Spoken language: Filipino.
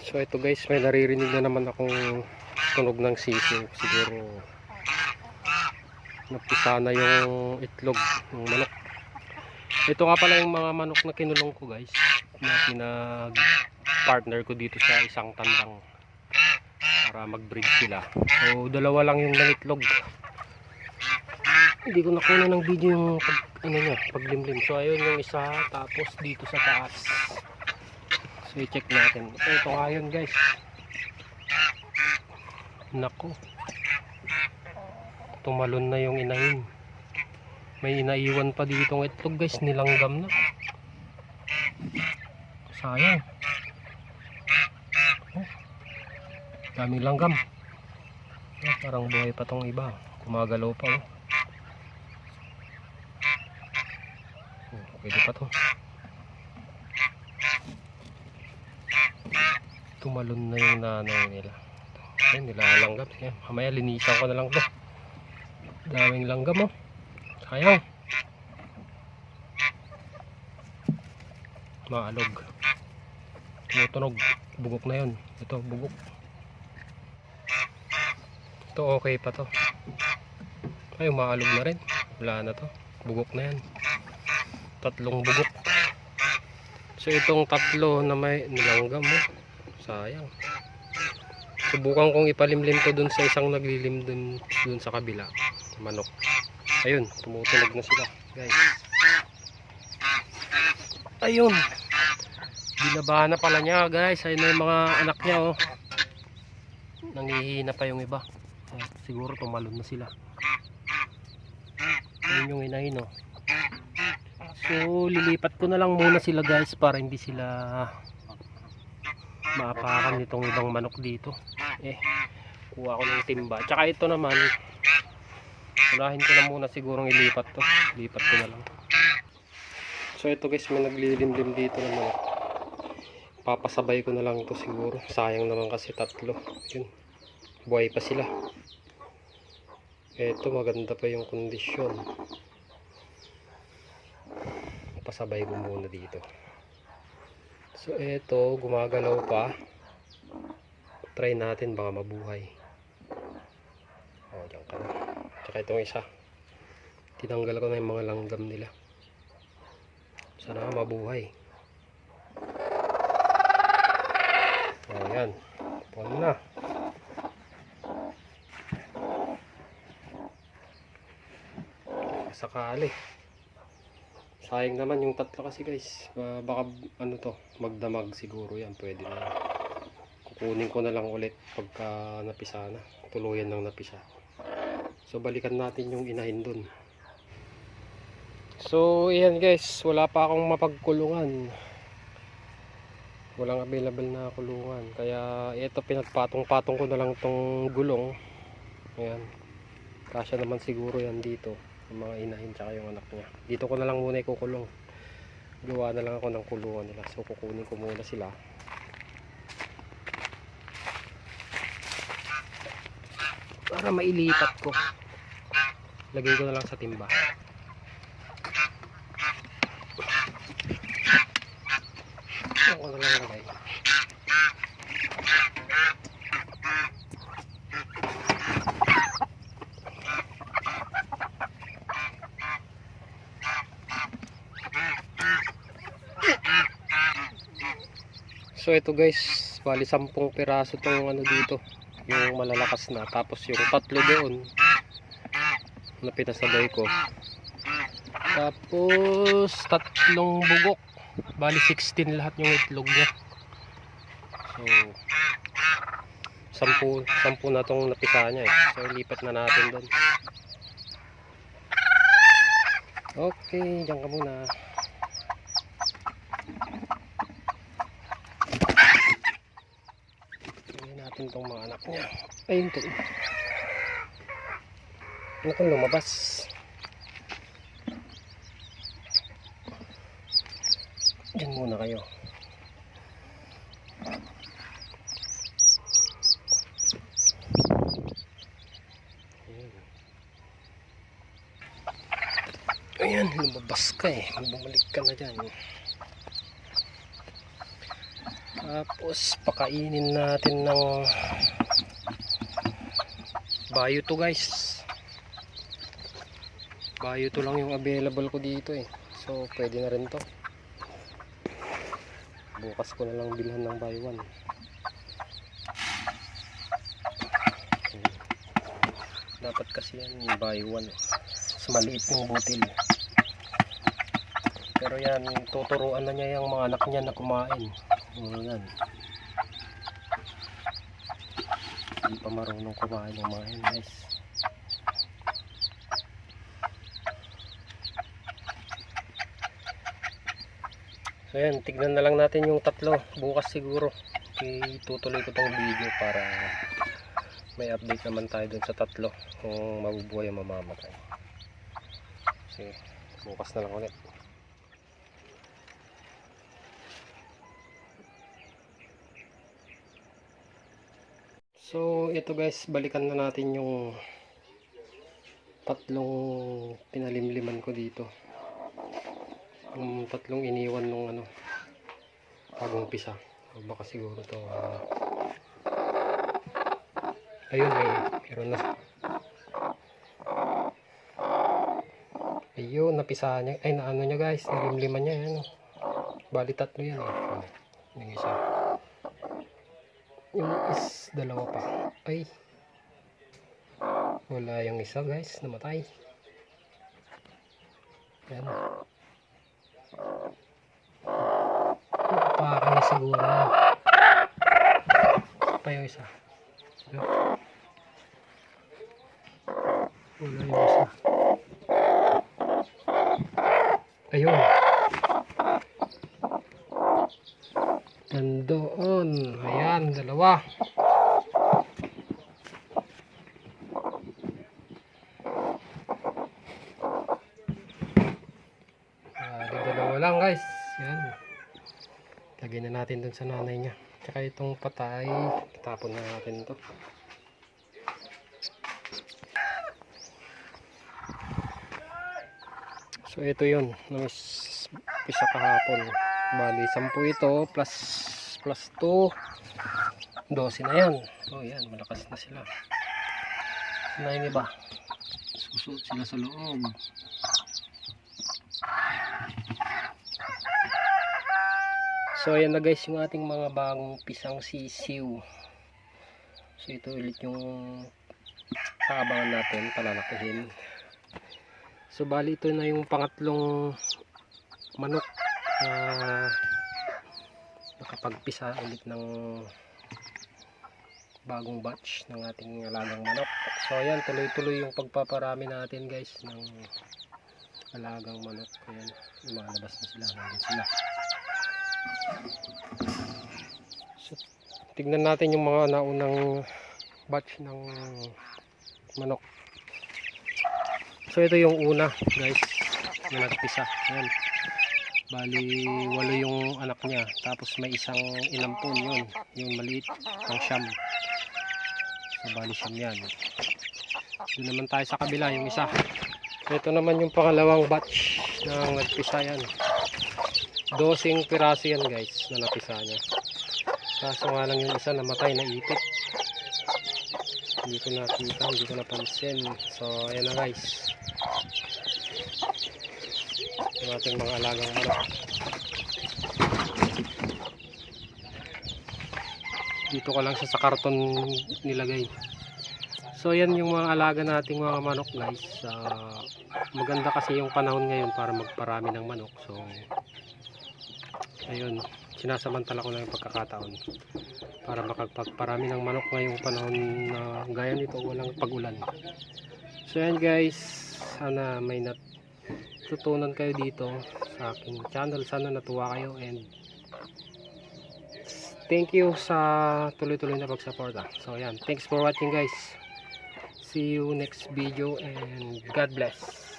So ito guys, may naririnig na naman akong tunog ng sisiw. Siguro napisa na yung itlog ng manok. Ito nga pala yung mga manok na kinulong ko guys. Na pinag partner ko dito sa isang tandang para mag-breed sila. So dalawa lang yung nangitlog. Hindi ko nakuha ng video yung pag, ano niya, paglimlim. So ayun yung isa tapos dito sa taas. So i-check natin. Ito, ito nga yun guys. Nako. Tumalon na yung inahin. May inaiwan pa dito ng itlog guys. Nilanggam na. Sayang. Oh. Daming langgam. Oh, parang buhay pa tong iba. Kumagalaw pa oh. Oh, pwede pa to. Tumalon na yung nanay nila. Ayun, nilalanggam. Sige, mamaya linisan ko na lang to. Daming langgam oh. Sayang. Maalog. Tumutunog. Bugok na yun. Ito, bugok. Ito okay pa to. Ay, maalog na rin. Wala na to. Bugok na yan. Tatlong bugok. So itong tatlo na may nilanggam mo. Sayang. Subukan kong ipalimlim to dun sa isang naglilim dun, dun sa kabila. Manok. Ayun, tumutunog na sila, guys. Ayun. Binabahan na pala niya, guys. Ayun na yung mga anak niya, oh. Nangihina pa yung iba. Ah, siguro tumalon na sila. Ayun yung inahin, oh. So, lilipat ko na lang muna sila, guys, para hindi sila maapakan nitong ibang manok dito. Eh, kuha ko ng timba. Tsaka ito naman, unahin ko na muna sigurong ilipat to. Lipat ko na lang. So, ito guys, may naglilimlim dito ng manok. Papasabay ko na lang to siguro. Sayang naman kasi tatlo. Yun. Buhay pa sila. Ito, maganda pa yung kondisyon. Pasabay ko muna dito. So eto, gumagalaw pa. Try natin baka mabuhay. Oh, diyan ka na. Tsaka itong isa. Tinanggal ko na yung mga langgam nila. Sana mabuhay. Oh, yan. Puan na. Sakali. Sayang naman yung tatlo kasi guys. Ah, baka ano to, magdamag siguro yan. Pwede na. Kukunin ko na lang ulit pagka napisa na. Tuluyan ng napisa. So balikan natin yung inahin dun. So ayan guys, wala pa akong mapagkulungan. Walang available na kulungan. Kaya ito pinagpatong-patong ko na lang tong gulong. Ayan. Kasya naman siguro yan dito yung mga inahin tsaka yung anak niya. Dito ko na lang muna ikukulong. Gawa na lang ako ng kulungan nila. So kukunin ko muna sila. Para mailipat ko. Lagay ko na lang sa timba. Ako na lang lagay So ito guys, bali 10 piraso tong ano dito, yung malalakas na. Tapos yung tatlo doon na pinasabay ko. Tapos tatlong bugok. Bali 16 lahat yung itlog niya. So 10 10 na tong napisa niya eh. So lipat na natin doon. Okay, diyan ka muna. Natin tong mga anak niya. Ayun to. Ano kung lumabas? Diyan muna kayo. Ayan. Lumabas ka eh. Bumalik ka na dyan. Tapos pakainin natin ng bayo to guys. Bayo to lang yung available ko dito eh. So pwede na rin to. Bukas ko na lang bilhan ng one. Hmm. Dapat kasi yan buy one eh. Sa maliit yung butil. Pero yan, tuturuan na niya yung mga anak niya na kumain. Oh, yan. Hindi pa marunong kumain ng mga yan guys. So yan, tignan na lang natin yung tatlo. Bukas siguro. Itutuloy ko tong video para may update naman tayo dun sa tatlo. Kung mabubuhay o mamamatay. Sige, bukas na lang ulit. So ito guys, balikan na natin yung tatlong pinalimliman ko dito. Yung tatlong iniwan nung ano bagong pisa. O baka siguro to ah, ayun may meron na. Ayun, napisa niya. Ay, naano niya guys, nalimliman niya. Yan, oh. Bali tatlo yan. Eh. Yung isa. Yung is dalawa pa. Ay. Wala yung isa guys, namatay. Yan. Napakan niya siguro. Pa yung isa. Ayun. Wala yung isa. Ayun. Nandoon. Ayan, dalawa. Di dalawa lang guys. Yan. Lagyan na natin dun sa nanay niya. Tsaka itong patay, itapon na natin to. So ito yun, namis pisa kahapon. Bali, 10 ito plus plus 2 12 na yan. Oh yan, malakas na sila. Na yung iba. Susuot sila sa loob. So ayan na guys yung ating mga bagong pisang sisiw. So ito ulit yung kaabangan natin, palalakihin. So bali ito na yung pangatlong manok na nakapagpisa ulit ng bagong batch ng ating alagang manok. So ayan, tuloy-tuloy yung pagpaparami natin guys ng alagang manok. Ayan, lumalabas na sila, nandun sila. So, tignan natin yung mga naunang batch ng manok. So ito yung una guys na nagpisa. Ayan. Bali walo yung anak niya. Tapos may isang inampon yun. Yung maliit pang siyam. So bali siyam yan. Doon naman tayo sa kabila yung isa. Ito naman yung pangalawang batch na nagpisa yan. Dosing piraso yan guys na napisa niya. Kaso nga lang yung isa namatay na ipit. Hindi ko nakita, hindi ko napansin. So ayan na guys. Yung ating mga alagang manok. Dito ko lang siya sa karton nilagay. So yan yung mga alaga nating mga manok guys. Ah, maganda kasi yung panahon ngayon para magparami ng manok. So ayun, sinasamantala ko na yung pagkakataon para makapagparami ng manok ngayong panahon na gaya nito walang pag-ulan. So yan guys, sana may natutunan kayo dito sa aking channel. Sana natuwa kayo and thank you sa tuloy-tuloy na pagsuporta. So yan, thanks for watching guys. See you next video and God bless.